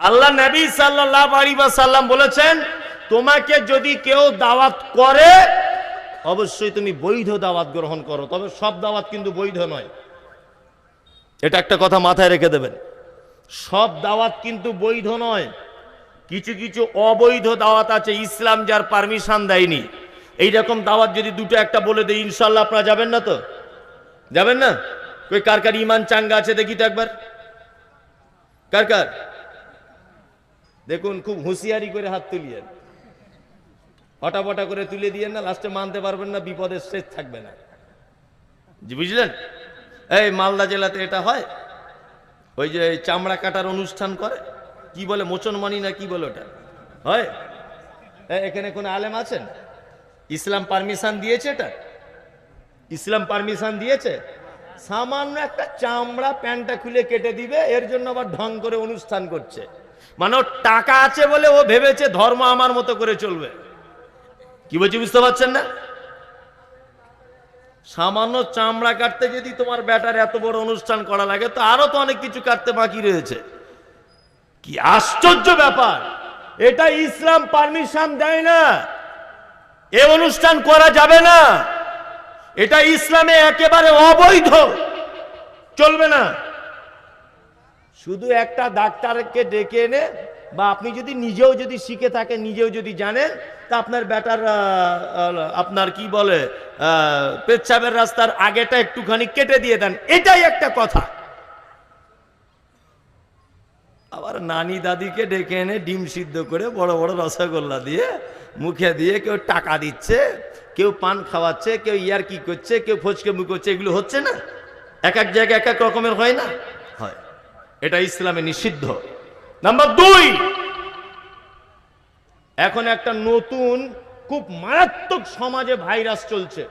আল্লাহ নবী সাল্লাহ আলী সাল্লাম বলেছেন, তোমাকে যদি কেউ দাওয়াত করে, অবশ্যই তুমি বৈধ দাওয়াত গ্রহণ করো। তবে সব দাওয়াত কিন্তু বৈধ নয়। এটা একটা কথা মাথায় রেখে দেবেন। সব দাওয়াত কিন্তু বৈধ নয়। কিছু কিছু অবৈধ দাওয়াত আছে, ইসলাম যার পারমিশন দেয়নি। এইরকম দাওয়াত যদি দুটো একটা বলে দেয় ইনশাল্লাহ আপনারা যাবেন না তো? যাবেন না? কই, কার কার ইমান চাঙ্গা আছে দেখি তো একবার। কার কার? দেখুন, খুব হুঁশিয়ারি করে হাত তুলিয়েন। হটাপটা করে তুলে দিয়ে না, লাস্টে মানতে পারবেন না, বিপদের শেষ থাকবে না। বুঝলেন? এই মালদা জেলাতে এটা হয়। ওই যে চামড়া কাটার অনুষ্ঠান করে, কি বলে মোচনমানি না কি বলে ওটা? হয়? এখানে কোনো আলেম আছেন? ইসলাম পারমিশন দিয়েছে এটা? ইসলাম পারমিশন দিয়েছে? সামান্য একটা চামড়া প্যান্টটা খুলে কেটে দিবে, এর জন্য আবার ঢং করে অনুষ্ঠান করছে। মানে টাকা আছে বলে ও ভেবেছে ধর্ম আমার মতো করে চলবে। কি বলছি বুঝতে পারছেন না? সামান্য চামড়া কাটতে যদি তোমার ব্যাটার এত বড় অনুষ্ঠান করা লাগে, তো আরও তো অনেক কিছু কাটতে বাকি রয়েছে। কি আশ্চর্য ব্যাপার! এটা ইসলাম পারমিশন দেয় না। এ অনুষ্ঠান করা যাবে না। এটা ইসলামে একেবারে অবৈধ। চলবে না। শুধু একটা ডাক্তারকে ডেকে এনে বা আপনি যদি নিজেও যদি শিখে থাকেন নিজেও যদি জানেন তা আপনার ব্যাটার আপনার কি বলে আহ, পেচ্ছাবের রাস্তার আগেটা একটুখানি কেটে দিয়ে দেন। এটাই একটা কথা। আবার নানি দাদিকে ডেকে এনে ডিম সিদ্ধ করে বড় বড় রসগোল্লা দিয়ে মুখে দিয়ে কেউ টাকা দিচ্ছে কেউ পান খাওয়াচ্ছে কেউ ইয়ার কি করছে কেউ ফচকে মুখ করছে এগুলো হচ্ছে না? এক এক জায়গায় এক এক রকমের হয় না? হয়। এটা ইসলামে নিষিদ্ধ। নাম্বার দুই, এখন একটা নতুন, খুব মারাত্মক সমাজে ভাইরাস চলছে।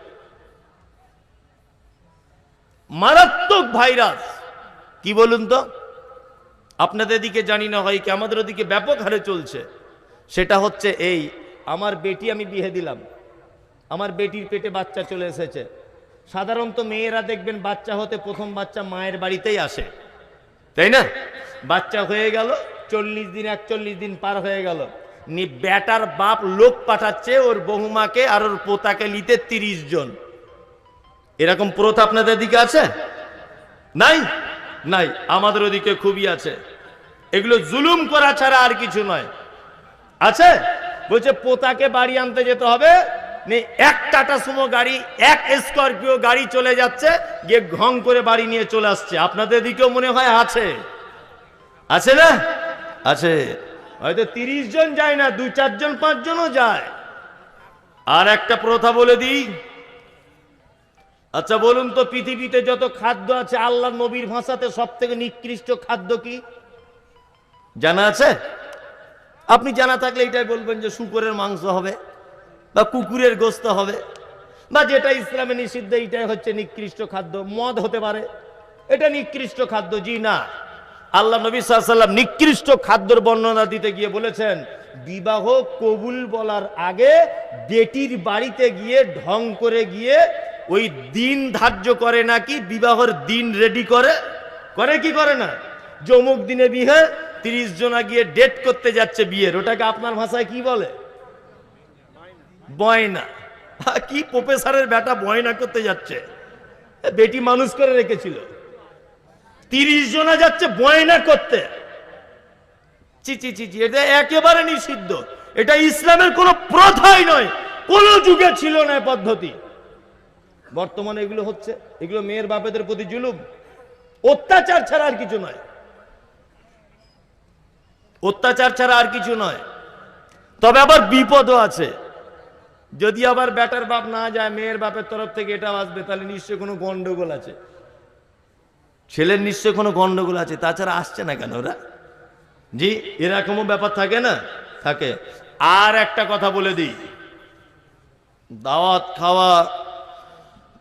মারাত্মক ভাইরাস। কি বলুন তো? আপনাদের দিকে জানি না হয় কি, আমাদের ওদিকে ব্যাপক হারে চলছে। সেটা হচ্ছে এই, আমার বেটি আমি বিয়ে দিলাম। আমার বেটির পেটে বাচ্চা চলে এসেছে। সাধারণত মেয়েরা দেখবেন বাচ্চা হতে প্রথম বাচ্চা মায়ের বাড়িতেই আসে। তাই না? বাচ্চা হয়ে গেল, চল্লিশ দিন, একচল্লিশ দিন পার হয়ে গেল। নি বেটার বাপ লোক পাঠাচ্ছে, ওর বহুমাকে আর ওর পোতাকে নিতে তিরিশ জন। এরকম প্রথা আপনাদের দিকে আছে? নাই? নাই, আমাদের ওদিকে খুবই আছে। এগুলো জুলুম করা ছাড়া আর কিছু নয়। আছে? বলছে, পোতাকে বাড়ি আনতে যেতে হবে এক টাটা সুমো গাড়ি, এক স্করপিও গাড়ি চলে যাচ্ছে, গিয়ে ঘং করে বাড়ি নিয়ে চলে আসছে। আপনাদের দিকেও মনে হয় আছে? আছে না? আছে। হয়তো তিরিশ জন যায় না, দু চারজন পাঁচজনও যায়। আর একটা প্রথা বলে দিই। আচ্ছা বলুন তো, পৃথিবীতে যত খাদ্য আছে, আল্লাহ নবীর ভাষাতে সব থেকে নিকৃষ্ট খাদ্য কি? জানা আছে? আপনি জানা থাকলে এটাই বলবেন যে শুকরের মাংস হবে। বা কুকুরের গোস্ত হবে, বা যেটা ইসলামে নিষিদ্ধ এইটাই হচ্ছে নিকৃষ্ট খাদ্য, মদ হতে পারে। এটা নিকৃষ্ট খাদ্য, জি না। আল্লাহ নবী সাল্লাম নিকৃষ্ট খাদ্যর বর্ণনা দিতে গিয়ে বলেছেন, বিবাহ কবুল বলার আগে বেটির বাড়িতে গিয়ে ঢং করে গিয়ে ওই দিন ধার্য করে নাকি বিবাহর দিন রেডি করে? করে কি করে না? যমুক দিনে বিয়ে তিরিশ জনা গিয়ে ডেট করতে যাচ্ছে বিয়ের, ওটাকে আপনার ভাষায় কি বলে? বয়না। কি প্রফেসরের বেটা বয়না করতে যাচ্ছে? বেটি মানুষ করে রেখেছিল। তিরিশ জনা যাচ্ছে বয়না করতে। চি চি এটা একেবারে নিষিদ্ধ। এটা ইসলামের কোনো প্রথাই নয়, কোন যুগে ছিল না পদ্ধতি। বর্তমানে এগুলো হচ্ছে, এগুলো মেয়ের বাপেদের প্রতি জুলুম। অত্যাচার ছাড়া আর কিছু নয়। অত্যাচার ছাড়া আর কিছু নয়। তবে আবার বিপদও আছে। যদি আবার ব্যাটার বাপ না যায়, মেয়ের বাপের তরফ থেকে এটা আসবে, তাহলে নিশ্চয়ই কোনো গন্ডগোল আছে। ছেলের নিশ্চয় কোনো গন্ডগোল আছে, তাছাড়া আসছে না কেন ওরা? জি, এরকমও ব্যাপার থাকে না? থাকে। আর একটা কথা বলে দিই। দাওয়াত খাওয়া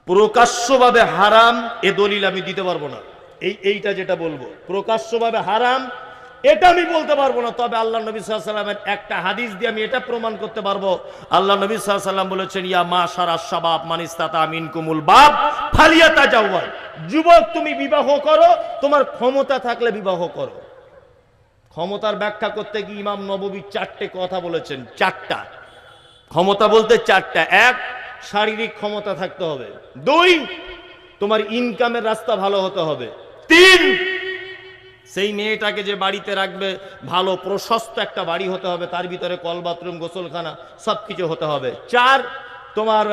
প্রকাশ্যভাবে হারাম, এ দলিল আমি দিতে পারব না। এই, এইটা যেটা বলব, প্রকাশ্যভাবে হারাম এটা আমি বলতে পারব না, তবে আল্লাহ নবী সাল্লামের একটা হাদিস দিয়ে আমি এটা প্রমাণ করতে পারব। আল্লাহ নবী সাল্লাম বলেছেন, ইয়া মা সারা সাবাব মানিস্তাতা কুমুল বাপ ফালিয়াতা যাওয়ার যুবক, তুমি বিবাহ করো, তোমার ক্ষমতা থাকলে বিবাহ করো। ক্ষমতার ব্যাখ্যা করতে গিয়ে ইমাম নববী চারটে কথা বলেছেন, চারটা। ক্ষমতা বলতে চারটা। এক, শারীরিক ক্ষমতা থাকতে হবে। দুই, তোমার ইনকামের রাস্তা ভালো হতে হবে। তিন সেই মেয়েটাকে যে বাড়িতে রাখবে, ভালো, প্রশস্ত একটা বাড়ি হতে হবে, তার ভিতরে কল, বাথরুম, গোসলখানা সব কিছু হতে হবে। চার, তোমার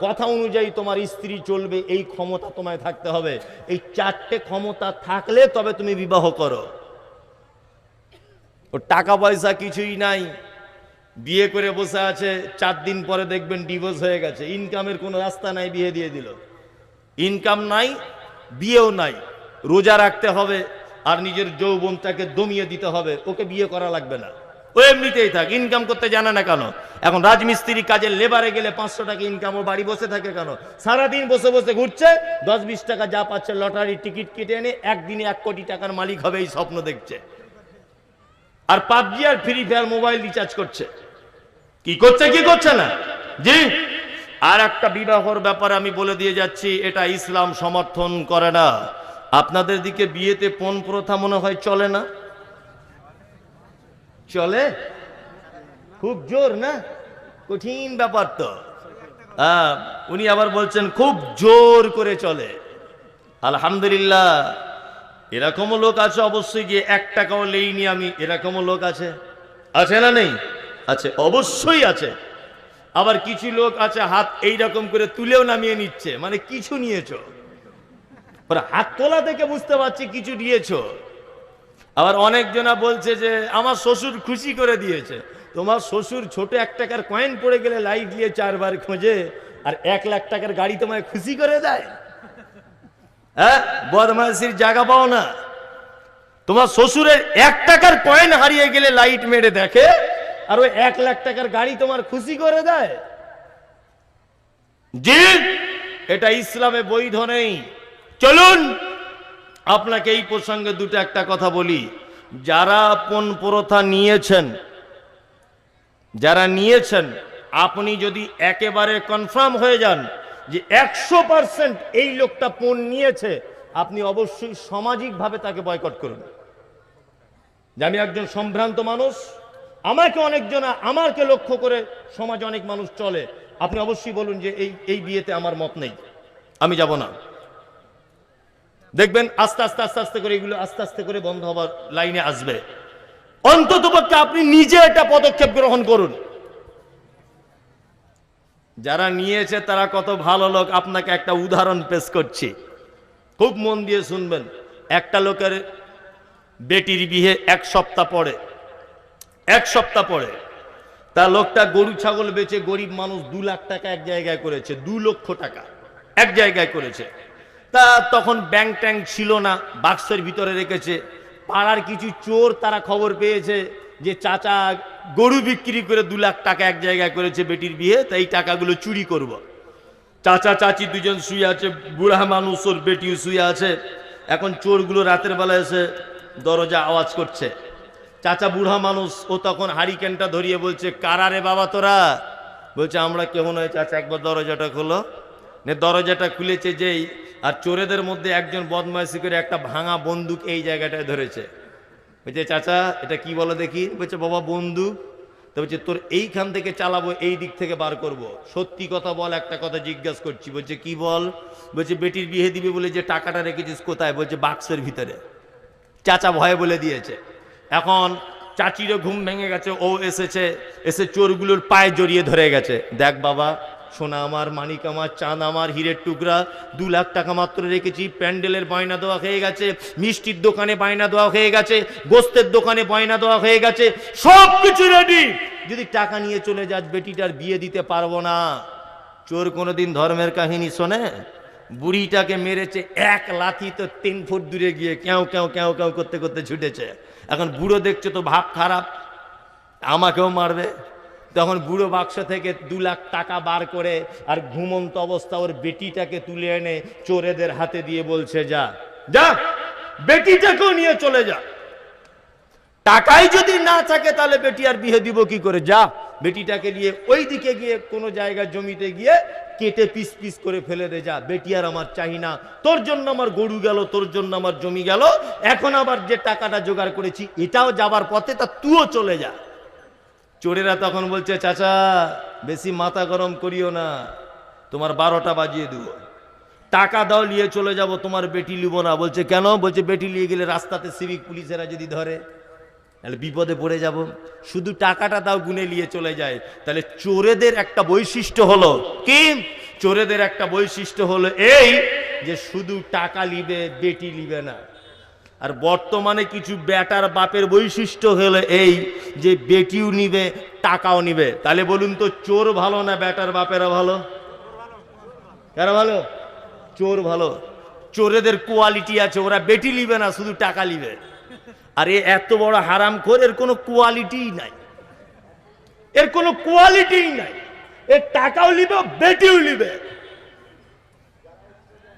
কথা অনুযায়ী তোমার স্ত্রী চলবে, এই ক্ষমতা তোমায় থাকতে হবে। এই চারটে ক্ষমতা থাকলে তবে তুমি বিবাহ করো। ও টাকা পয়সা কিছুই নাই। বিয়ে করে বসে আছে, চার দিন পরে দেখবেন ডিভোর্স হয়ে গেছে। ইনকামের কোনো রাস্তা নাই, বিয়ে দিয়ে দিল। ইনকাম নাই, বিয়েও নাই। রোজা রাখতে হবে। আর নিজের যৌবনটাকে দমিয়ে দিতে হবে, ওকে বিয়ে করা লাগবে না। ও এমনিতেই থাক ইনকাম করতে জানে না কেন? এখন রাজমিস্ত্রি কাজে লেবারে গেলে পাঁচশো টাকা ইনকাম ও বাড়ি বসে থাকে কেন? সারাদিন বসে বসে ঘুরছে দশ বিশ টাকা যা পাচ্ছে লটারি টিকিট কেটে এনে একদিনে এক কোটি টাকার মালিক হবে এই স্বপ্ন দেখছে। আর পাবজি আর ফ্রি ফায়ার মোবাইল রিচার্জ করছে। কি করছে কি করছে না? জি? আর একটা বিবাহর ব্যাপারে আমি বলে দিয়ে যাচ্ছি, এটা ইসলাম সমর্থন করে না। আপনাদের দিকে বিয়েতে পণ প্রথা মনে হয় চলে না? চলে? খুব জোর না? কঠিন ব্যাপার তো। উনি আবার বলছেন, খুব জোর করে চলে। আলহামদুলিল্লাহ, এরকমও লোক আছে অবশ্যই গিয়ে এক টাকাও লেইনি আমি। এরকমও লোক আছে? আছে না নেই? আছে, অবশ্যই আছে। আবার কিছু লোক আছে, হাত এই রকম করে তুলেও নামিয়ে নিচ্ছে। মানে কিছু নিয়েছো? হাত তোলা থেকে বুঝতে পারছি কিছু দিয়েছ। আবার অনেকজনা বলছে যে, আমার শ্বশুর খুশি করে দিয়েছে। তোমার শ্বশুর ছোট এক টাকার কয়েন পড়ে গেলে লাইট দিয়ে চারবার খোঁজে আর এক লাখ টাকার গাড়ি তোমায় খুশি করে দেয়। হ্যাঁ? বদমাইশির জায়গা পাও না। তোমার শ্বশুরের এক টাকার কয়েন হারিয়ে গেলে লাইট মেরে দেখে আর ওই এক লাখ টাকার গাড়ি তোমার খুশি করে দেয়। জি এটা ইসলামে বৈধ নেই। চলুন, আপনাকে এই প্রসঙ্গে দুটো একটা কথা বলি। যারা পণ প্রথা নিয়েছেন, যারা নিয়েছেন, আপনি যদি একেবারে কনফার্ম হয়ে যান যে একশো পার্সেন্ট এই লোকটা পণ নিয়েছে, আপনি অবশ্যই সামাজিকভাবে তাকে বয়কট করুন। যে আমি একজন সম্ভ্রান্ত মানুষ, আমাকে অনেকজন আমাকে লক্ষ্য করে সমাজে অনেক মানুষ চলে। আপনি অবশ্যই বলুন যে এই এই বিয়েতে আমার মত নেই। আমি যাব না। দেখবেন আস্তে আস্তে আস্তে আস্তে করে এগুলো আস্তে আস্তে করে বন্ধ হবার লাইনে আসবে। অন্তত পক্ষে আপনি নিজে এটা পদক্ষেপ গ্রহণ করুন। যারা নিয়েছে তারা কত ভালো লোক, আপনাকে একটা উদাহরণ পেশ করছি। খুব মন দিয়ে শুনবেন, একটা লোকের বেটির বিহে এক সপ্তাহ পরে, এক সপ্তাহ পরে। তা লোকটা গরু, ছাগল বেচে গরিব মানুষ দু লাখ টাকা এক জায়গায় করেছে, দু লক্ষ টাকা, এক জায়গায় করেছে। তা তখন ব্যাংক ট্যাঙ্ক ছিল না, বাক্সের ভিতরে রেখেছে। পাড়ার কিছু চোর তারা খবর পেয়েছে যে চাচা গরু বিক্রি করে দু লাখ টাকা এক জায়গায় করেছে বেটির বিয়ে, তাই টাকাগুলো চুরি করব। চাচা চাচি দুজন শুয়ে আছে, বুড়া মানুষ ওর বেটিও শুয়ে আছে। এখন চোরগুলো রাতের বেলা এসে দরজা আওয়াজ করছে। চাচা বুড়া মানুষ, ও তখন হারিকেনটা ধরিয়ে বলছে কারারে বাবা তোরা? বলছে, আমরা কেমন নয়, চাচা, একবার দরজাটা খোলো। দরজাটা খুলেছে যেই, আর চোরেদের মধ্যে একজন বদমাইশি করে একটা ভাঙা বন্দুক এই জায়গাটায় ধরেছে। বলছে, চাচা, এটা কি বলো দেখি? বলছে, বাবা, বন্দুক। তো বলছে, তোর এইখান থেকে চালাবো, এই দিক থেকে বার করব। সত্যি কথা বল, একটা কথা জিজ্ঞাসা করছি। বলছে, কি বল? বলছে, বেটির বিয়ে দিবি বলে যে টাকাটা রেখেছিস কোথায়? বলছে, বাক্সের ভিতরে। চাচা ভয়ে বলে দিয়েছে। এখন চাচিরও ঘুম ভেঙে গেছে, ও এসেছে, এসে চোরগুলোর পায়ে জড়িয়ে ধরে গেছে। দেখ বাবা সোনা আমার, মানিক আমার, চাঁদ আমার, হীরের টুকরা, দু লাখ টাকা মাত্র রেখেছি, প্যান্ডেলের বায়না দেওয়া হয়ে গেছে, মিষ্টির দোকানে বায়না দেওয়া হয়ে গেছে, গোস্তের দোকানে বায়না দেওয়া হয়ে গেছে সব কিছু রেডি যদি টাকা নিয়ে চলে যাস, বেটিটার বিয়ে দিতে পারব না। চোর কোনোদিন ধর্মের কাহিনী শোনে? বুড়িটাকে মেরেছে, এক লাথি তো তিন ফুট দূরে গিয়ে কেউ কেউ কেউ কেউ করতে করতে ছুটেছে। এখন বুড়ো দেখছে তো ভাব খারাপ, আমাকেও মারবে। তখন বুড়ো বাক্স থেকে দু লাখ টাকা বার করে আর ঘুমন্ত অবস্থা ওর বেটিটাকে তুলে এনে চোরেদের হাতে দিয়ে বলছে, যা যা, বেটিটাকেও নিয়ে চলে যা। টাকাই যদি না থাকে তাহলে বেটি আর বিয়ে দিব কি করে? যা, বেটিটাকে নিয়ে ওই দিকে গিয়ে কোনো জায়গায় জমিতে গিয়ে কেটে পিস পিস করে ফেলে দে, যা। বেটি আর আমার চাই না তোর জন্য আমার গরু গেল, তোর জন্য আমার জমি গেল, এখন আবার যে টাকাটা জোগাড় করেছি, এটাও যাবার পথে, তা তুইও চলে যা। চোরেরা তখন বলছে, চাচা, বেশি মাথা গরম করিও না, তোমার বারোটা বাজিয়ে দেবো। টাকা দাও, নিয়ে চলে যাব, তোমার বেটি লিব না। বলছে, কেন? বলছে, বেটি নিয়ে গেলে রাস্তাতে সিভিক পুলিশেরা যদি ধরে, তাহলে বিপদে পড়ে যাব। শুধু টাকাটা দাও, গুনে নিয়ে চলে যায়। তাহলে চোরেদের একটা বৈশিষ্ট্য হলো কি? চোরেদের একটা বৈশিষ্ট্য হলো এই যে, শুধু টাকা লিবে বেটি লিবে না। আর বর্তমানে কিছু বেটার বাপের বৈশিষ্ট্য হলো এই যে বেটিও নিবে, টাকাও নিবে। তাহলে বলুন তো, চোর ভালো না বেটার বাপেরা ভালো? কারা ভালো? চোর ভালো। চোরেদের কোয়ালিটি আছে, ওরা বেটি নিবে না, শুধু টাকা লিবে আর এ এত বড় হারাম খোর, এর কোনো কোয়ালিটি নাই। এর কোনো কোয়ালিটি নাই। এর টাকাও লিবে বেটিও লিবে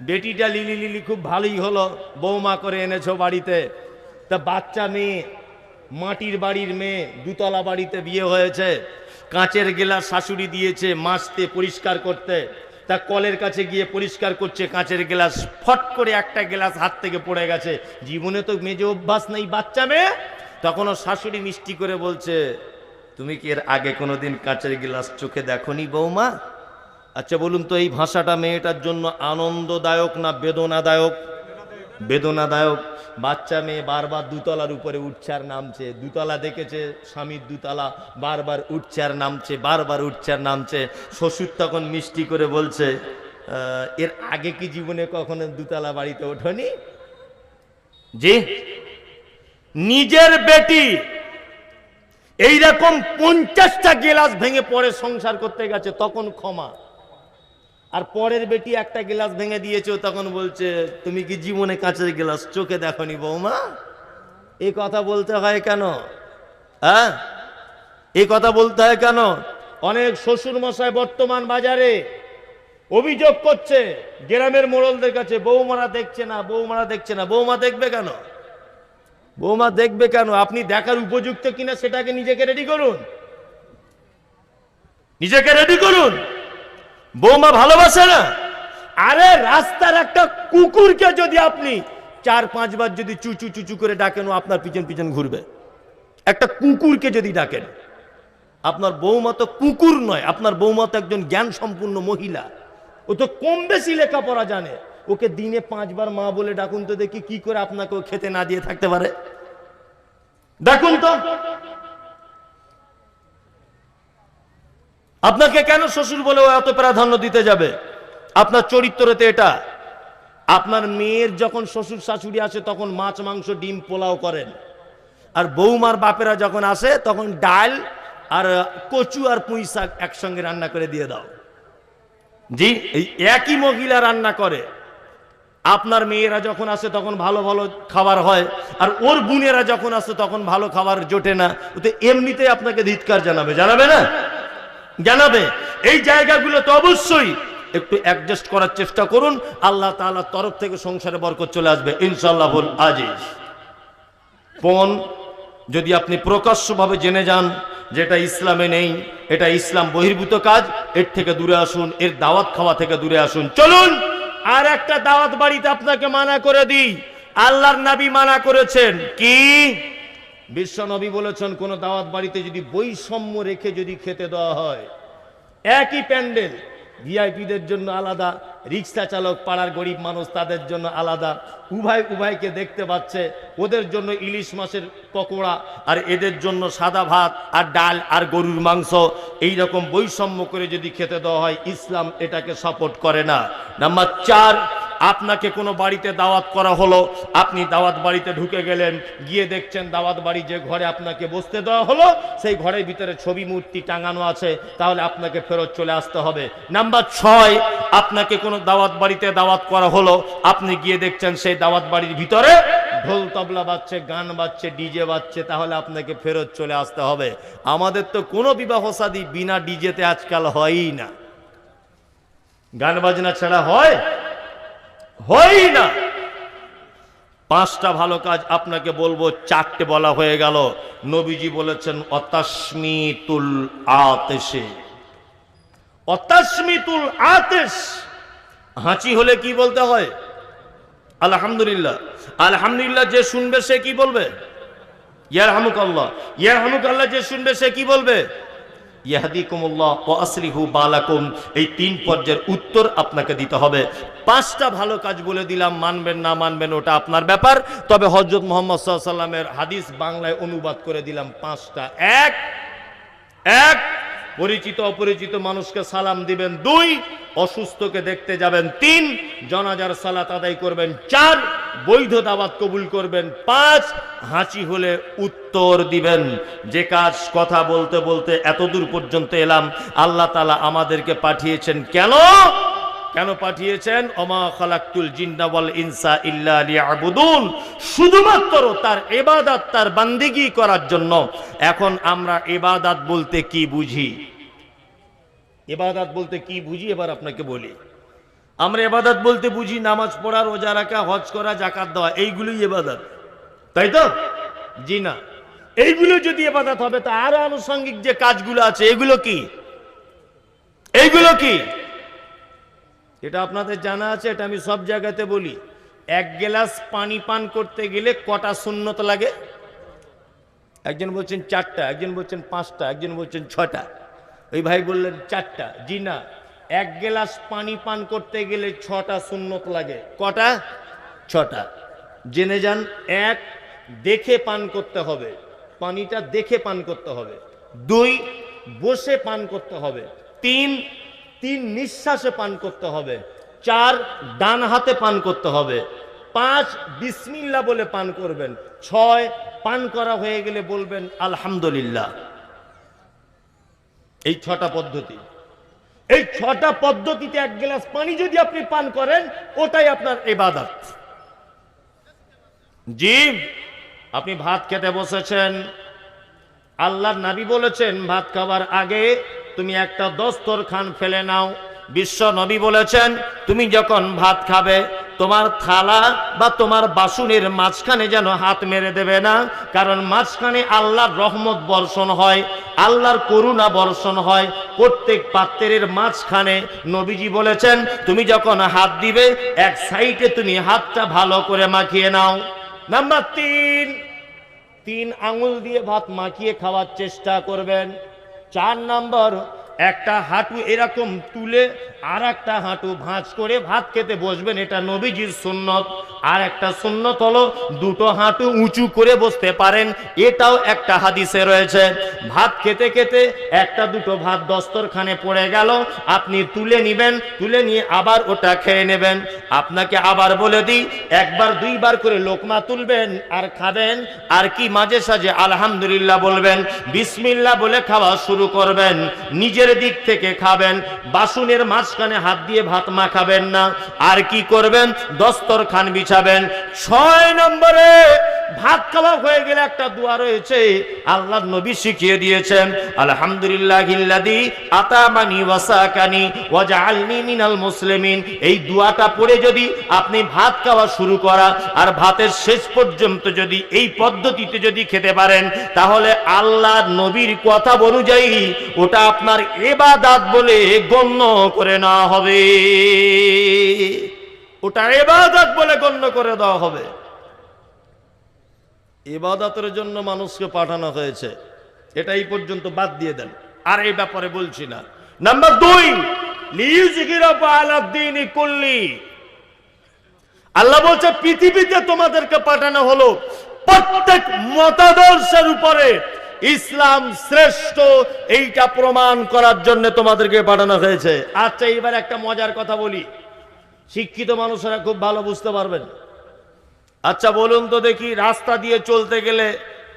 বেটিটা লিলি লিলি খুব ভালোই হলো বৌমা করে এনেছো বাড়িতে। তা বাচ্চা মেয়ে, মাটির বাড়ির মেয়ে, দুতলা বাড়িতে বিয়ে হয়েছে। কাঁচের গেলাস শাশুড়ি দিয়েছে মাজতে পরিষ্কার করতে। তা কলের কাছে গিয়ে পরিষ্কার করছে, কাঁচের গ্লাস ফট করে একটা গ্লাস হাত থেকে পড়ে গেছে। জীবনে তো মেজে অভ্যাস নেই, বাচ্চা মেয়ে। তখন ও শাশুড়ি মিষ্টি করে বলছে, তুমি কি এর আগে কোনোদিন কাঁচের গ্লাস চোখে দেখনি বৌমা আচ্ছা বলুন তো এই ভাষাটা মেয়েটার জন্য আনন্দদায়ক না বেদনাদায়ক? বেদনাদায়ক। বাচ্চা মেয়ে বারবার দুতলার উপরে উঠছে আর নামছে। দুতলা দেখেছে স্বামীর দুতলা, বারবার উঠছে আর নামছে, বারবার উঠছে আর নামছে। শ্বশুর তখন মিষ্টি করে বলছে এর আগে কি জীবনে কখনো দুতলা বাড়িতে ওঠনি? জি, নিজের বেটি, এইরকম পঞ্চাশটা গেলাস ভেঙে পরে সংসার করতে গেছে, তখন ক্ষমা। আর পরের বেটি একটা গ্লাস ভেঙে দিয়েছে তখন বলছে, তুমি কি জীবনে কাঁচের গ্লাস চোখে দেখনি বৌমা? এই কথা বলতে হয় কেন? হ্যাঁ? এই কথা বলতে হয় কেন? অনেক শ্বশুর মশাই বর্তমান বাজারে অভিযোগ করছে, গ্রামের মোড়লদের কাছে, বৌমারা দেখছে না, বৌমারা দেখছে না। বৌমা দেখবে কেন? বৌমা দেখবে কেন? আপনি দেখার উপযুক্ত কিনা সেটাকে নিজেকে রেডি করুন। নিজেকে রেডি করুন। বৌমা ভালোবাসে না? আরে রাস্তার একটা কুকুরকে যদি আপনি চার পাঁচবার যদি চুচু চুচু করে ডাকেন ও আপনার পিছন পিছন ঘুরবে। একটা কুকুরকে যদি ডাকেন আপনার বৌমা তো কুকুর নয় আপনার বৌমা তো একজন জ্ঞান সম্পূর্ণ মহিলা। ও তো কম বেশি লেখাপড়া জানে। ওকে দিনে পাঁচবার মা বলে ডাকুন তো দেখি কি করে আপনাকে খেতে না দিয়ে থাকতে পারে। ডাকুন তো। আপনাকে কেন শ্বশুর বলে এত প্রাধান্য দিতে যাবে? আপনার চরিত্রতে এটা। আপনার মেয়ের যখন শ্বশুর শাশুড়ি আসে, তখন মাছ, মাংস, ডিম পোলাও করেন। আর বৌমার বাপেরা যখন আসে, তখন ডাল আর কচু আর পুঁই শাক একসঙ্গে রান্না করে দিয়ে দাও। জি, এই একই মহিলা রান্না করে। আপনার মেয়েরা যখন আসে, তখন ভালো ভালো খাবার হয়। আর ওর বোনেরা যখন আসে, তখন ভালো খাবার জোটে না। ও তো এমনিতেই আপনাকে ধিৎকার জানাবে। জানাবে না? জানাবে। এই জায়গাগুলো তো অবশ্যই একটু অ্যাডজাস্ট করার চেষ্টা করুন, আল্লাহ তাআলার তরফ থেকে সংসারে বরকত চলে আসবে ইনশাল্লাহ আজিজ। পণ যদি আপনি প্রকাশ্যভাবে জেনে যান যেটা ইসলামে নেই, এটা ইসলাম বহির্ভূত কাজ, এর থেকে দূরে আসুন, এর দাওয়াত খাওয়া থেকে দূরে আসুন। চলুন, আর একটা দাওয়াত বাড়িতে আপনাকে মানা করে দিই। আল্লাহর নাবি মানা করেছেন, কি? বিশ্ব নবী বলেছেন, কোন দাওয়াত বাড়িতে যদি বৈষম্য রেখে যদি খেতে দেওয়া হয়, একই প্যান্ডেল, ভিআইপিদের জন্য আলাদা, রিক্সা চালক, পাড়ার গরিব মানুষ, তাদের জন্য আলাদা। উভয়, উভয়কে দেখতে পাচ্ছে, ওদের জন্য ইলিশ মাছের পকোড়া, আর এদের জন্য সাদা ভাত, আর ডাল, আর গরুর মাংস। এই রকম বৈষম্য করে যদি খেতে দেওয়া হয়, ইসলাম এটাকে সাপোর্ট করে না। নাম্বার চার আপনাকে কোনো বাড়িতে দাওয়াত করা হলো, আপনি দাওয়াত বাড়িতে ঢুকে গেলেন, গিয়ে দেখছেন দাওয়াত বাড়ি যে ঘরে আপনাকে বসতে দেওয়া হলো, সেই ঘরের ভিতরে ছবি মূর্তি টাঙানো আছে, তাহলে আপনাকে ফেরত চলে আসতে হবে। নাম্বার ছয়, আপনাকে কোনো দাওয়াত বাড়িতে দাওয়াত করা হলো, আপনি গিয়ে দেখছেন সেই দাওয়াত বাড়ির ভিতরে ঢোল তবলা বাজছে, গান বাজছে, ডিজে বাজছে, তাহলে আপনাকে ফেরত চলে আসতে হবে। আমাদের তো কোনো বিবাহ সাদী বিনা ডিজেতে আজকাল হয়ই না। গান বাজনা ছাড়া হয়? হয়ই না। পাঁচটা ভালো কাজ আপনাকে বলব, চারটে বলা হয়ে গেল। নবীজি বলেছেন, অতাস্মিতুল আতেশে। অতাস্মিতুল আতেশ। হাঁচি হলে কি বলতে হয়? আলহামদুলিল্লাহ। আলহামদুলিল্লাহ যে শুনবে সে কি বলবে? ইয়ার হামুক আল্লাহ ইয়ার হামুক আল্লাহ যে শুনবে সে কি বলবে? ইয়াহাদিকুমুল্লাহ ও আসলিহু বালাকুম। এই তিন পর্যায়ের উত্তর আপনাকে দিতে হবে। পাঁচটা ভালো কাজ বলে দিলাম, মানবেন না, মানবেন ওটা আপনার ব্যাপার। তবে হজরত মোহাম্মদ সাল্লামের হাদিস বাংলায় অনুবাদ করে দিলাম পাঁচটা। এক এক পরিচিত অপরিচিত মানুষকে সালাম দিবেন দুই, অসুস্থকে দেখতে যাবেন তিন, জনাজার সালাত আদায় করবেন চার, বৈধ দাবাত কবুল করবেন পাঁচ হাঁচি হলে উত্তর দিবেন। যে কাজ কথা বলতে বলতে এতদূর পর্যন্ত এলাম, আল্লাহ তালা আমাদেরকে পাঠিয়েছেন কেন? কেন পাঠিয়েছেন? অমা খালাক্তুল জিন্না ওয়াল ইনসা ইল্লা লিয়াবুদুন। শুধুমাত্র তার এবাদাত তার বান্দিগি করার জন্য। এখন আমরা এবাদাত বলতে কি বুঝি? এবাদাত বলতে কি বুঝি? এবার আপনাকে বলি। আমরা এবাদাত বলতে বুঝি নামাজ পড়া, রোজা রাখা, হজ করা জাকাত দেওয়া, এইগুলোই এবাদাত তাই তো? জি না। এইগুলো যদি এবাদাত হবে, তা আরও আনুষঙ্গিক যে কাজগুলো আছে, এগুলো কি? এইগুলো কি? এটা আপনাদের জানা আছে, এটা আমি সব জায়গাতে বলি। এক গ্লাস পানি পান করতে গেলে কটা শূন্যত লাগে? একজন বলছেন চারটা, একজন বলছেন পাঁচটা, একজন বলছেন ছটা ওই ভাই বললেন চারটা, জি না। এক গ্লাস পানি পান করতে গেলে ছটা শূন্যত লাগে। কটা? ছটা। জেনে যান, এক, দেখে পান করতে হবে। পানিটা দেখে পান করতে হবে। দুই, বসে পান করতে হবে। তিন তিন নিঃশ্বাসে পান করতে হবে। চার, ডান হাতে পান করতে হবে। পাঁচ বিসমিল্লা বলে পান করবেন। ছয়, পান করা হয়ে গেলে বলবেন, আলহামদুলিল্লাহ। এই ছটা পদ্ধতি। এই ছটা পদ্ধতিতে এক গ্লাস পানি যদি আপনি পান করেন, ওটাই আপনার এবাদত জি, আপনি ভাত খেতে বসেছেন। আল্লাহর নাবি বলেছেন, ভাত খাওয়ার আগে তুমি একটা দস্তরখান ফেলে নাও। বিশ্ব নবী বলেছেন, তুমি যখন ভাত খাবে, তোমার থালা বা তোমার বাসুনের মাঝখানে যেন হাত মেরে দেবে না, কারণ মাঝখানে আল্লাহর রহমত বর্ষণ হয়, আল্লাহর করুণা বর্ষণ হয়। প্রত্যেক পাত্রের মাঝখানে নবীজি বলেছেন, তুমি যখন হাত দিবে, এক সাইডে তুমি হাতটা ভালো করে মাখিয়ে নাও। নাম্বার তিন তিন আঙুল দিয়ে ভাত মাখিয়ে খাওয়ার চেষ্টা করবেন। চার নম্বর, একটা হাঁটু এরকম তুলে আর একটা হাঁটু ভাঁজ করে ভাত খেতে বসবেন, এটা নবীজির সুন্নত। আর একটা সুন্নত হলো দুটো হাঁটু উঁচু করে বসতে পারেন, এটাও একটা হাদিসে রয়েছে। ভাত খেতে খেতে একটা দুটো ভাত দস্তরখানে পড়ে গেল, আপনি তুলে নিবেন, তুলে নিয়ে আবার ওটা খেয়ে নেবেন। আপনাকে আবার বলে দিই, একবার দুইবার করে লোকমা তুলবেন আর খাবেন, আর কি মাঝে সাঝে আলহামদুলিল্লাহ বলবেন, বিসমিল্লাহ বলে খাওয়া শুরু করবেন, নিজের দিক থেকে খাবেন, বাসুনের মাঝখানে হাত দিয়ে ভাত মাখাবেন না, আর কি করবেন দস্তর খান বিছাবেন ছয় নম্বরে ভাত খাওয়া হয়ে গেলে একটা দোয়া রয়েছে আল্লাহ নবী শিখিয়ে দিয়েছেন আলহামদুলিল্লাহ এই দোয়াটা পড়ে যদি আপনি ভাত খাওয়া শুরু করা, আর ভাতের শেষ পর্যন্ত যদি এই পদ্ধতিতে যদি খেতে পারেন, তাহলে আল্লাহ নবীর কথা অনুযায়ী ওটা আপনার এবাদাত বলে গণ্য করে নেওয়া হবে। ওটা এবাদাত বলে গণ্য করে দেওয়া হবে। ইবাদতের জন্য মানুষকে পাঠানো হয়েছে। এটা এই পর্যন্ত বাদ দিয়ে দেন। আর এই ব্যাপারে বলছি না। নাম্বার দুই আল্লাহ বলছে, পৃথিবীতে তোমাদেরকে পাঠানো হলো প্রত্যেক মতাদর্শের উপরে ইসলাম শ্রেষ্ঠ, এইটা প্রমাণ করার জন্য তোমাদেরকে পাঠানো হয়েছে। আচ্ছা এবার একটা মজার কথা বলি। শিক্ষিত মানুষেরা খুব ভালো বুঝতে পারবেন। আচ্ছা বলুন তো দেখি, রাস্তা দিয়ে চলতে গেলে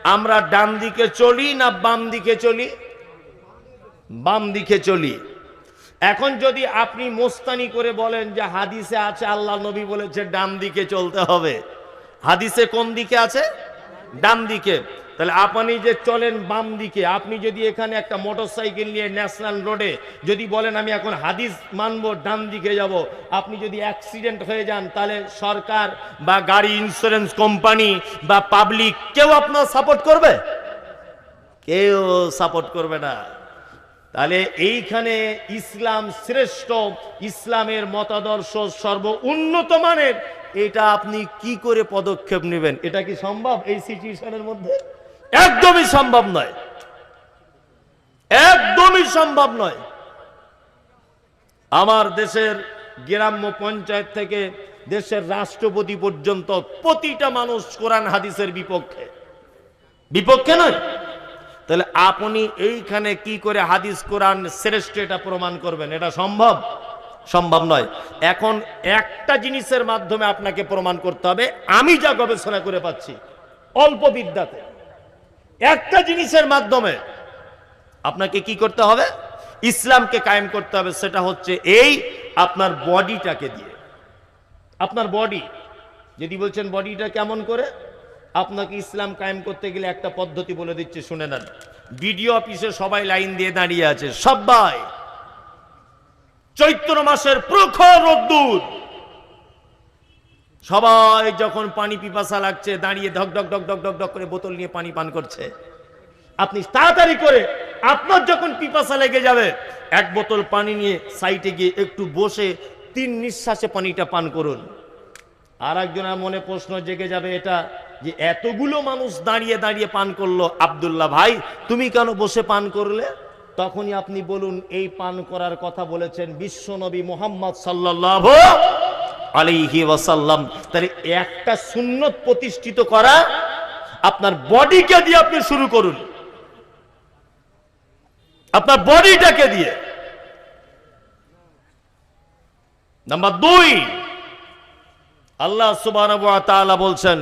আমরা ডান দিকে চলি না বাম দিকে চলি? বাম দিকে চলি। এখন যদি আপনি মোস্তানি করে বলেন যে হাদিসে আছে, আল্লাহ নবী বলেছে, ডান দিকে চলতে হবে। হাদিসে কোন দিকে আছে? ডান দিকে। তাহলে আপনি যে চলেন বাম দিকে, আপনি যদি এখানে একটা মোটরসাইকেল নিয়ে ন্যাশনাল রোডে যদি বলেন আমি এখন হাদিস মানবো, ডান দিকে যাব, আপনি যদি অ্যাক্সিডেন্ট হয়ে যান, তাহলে সরকার বা গাড়ি ইন্স্যুরেন্স কোম্পানি বা পাবলিক কেউ আপনার সাপোর্ট করবে? কেউ সাপোর্ট করবে না। তাহলে এইখানে ইসলাম শ্রেষ্ঠ, ইসলামের মতাদর্শ সর্ব উন্নত মানের, এটা আপনি কি করে পদক্ষেপ নেবেন? এটা কি সম্ভব এই সিচুয়েশনের মধ্যে? একদমই সম্ভব নয়। একদমই সম্ভব নয়। আমার দেশের গ্রাম্য পঞ্চায়েত থেকে দেশের রাষ্ট্রপতি পর্যন্ত প্রতিটা মানুষ কোরআন হাদিসের বিপক্ষে। বিপক্ষে নয়। তাহলে আপনি এইখানে কি করে হাদিস কোরআন শ্রেষ্ঠ এটা প্রমাণ করবেন? এটা সম্ভব? সম্ভব নয়। এখন একটা জিনিসের মাধ্যমে আপনাকে প্রমাণ করতে হবে। আমি যা গবেষণা করে পাচ্ছি, অল্প বিদ্যাতে। একটা জিনিসের মাধ্যমে আপনাকে কি করতে হবে? ইসলামকে কায়েম করতে হবে, সেটা হচ্ছে এই আপনার বডিটাকে দিয়ে। আপনার বডি, যদি বলছেন বডিটা কেমন করে? আপনাকে ইসলাম কায়েম করতে গেলে একটা পদ্ধতি বলে দিচ্ছে, শুনে নেন। বিডিও অফিসে সবাই লাইন দিয়ে দাঁড়িয়ে আছে, সবাই। চৈত্র মাসের প্রখর রোদ্দুর। সবাই যখন পানি পিপাসা লাগছে, দাঁড়িয়ে ধক ধক ধক ধক ধক ধক করে বোতল নিয়ে পানি পান করছে। আপনি তাড়াতাড়ি করে আপনার যখন পিপাসা লেগে যাবে, এক বোতল পানি নিয়ে সাইটে গিয়ে একটু বসে তিন নিঃশ্বাসে পানিটা পান করুন। আর একজনের মনে প্রশ্ন জেগে যাবে এটা যে এতগুলো মানুষ দাঁড়িয়ে দাঁড়িয়ে পান করল। আব্দুল্লাহ ভাই, তুমি কেন বসে পান করলে? তখনই আপনি বলুন, এই পান করার কথা বলেছেন বিশ্ব নবী মোহাম্মদ সাল্লাহ আলাইহি ওয়াসাল্লাম, তাহলে একটা সুন্নত প্রতিষ্ঠিত করা আপনার বডিকে দিয়ে আপনি শুরু করুন। আপনার বডিটাকে দিয়ে। নাম্বার দুই, আল্লাহ তাআলা বলছেন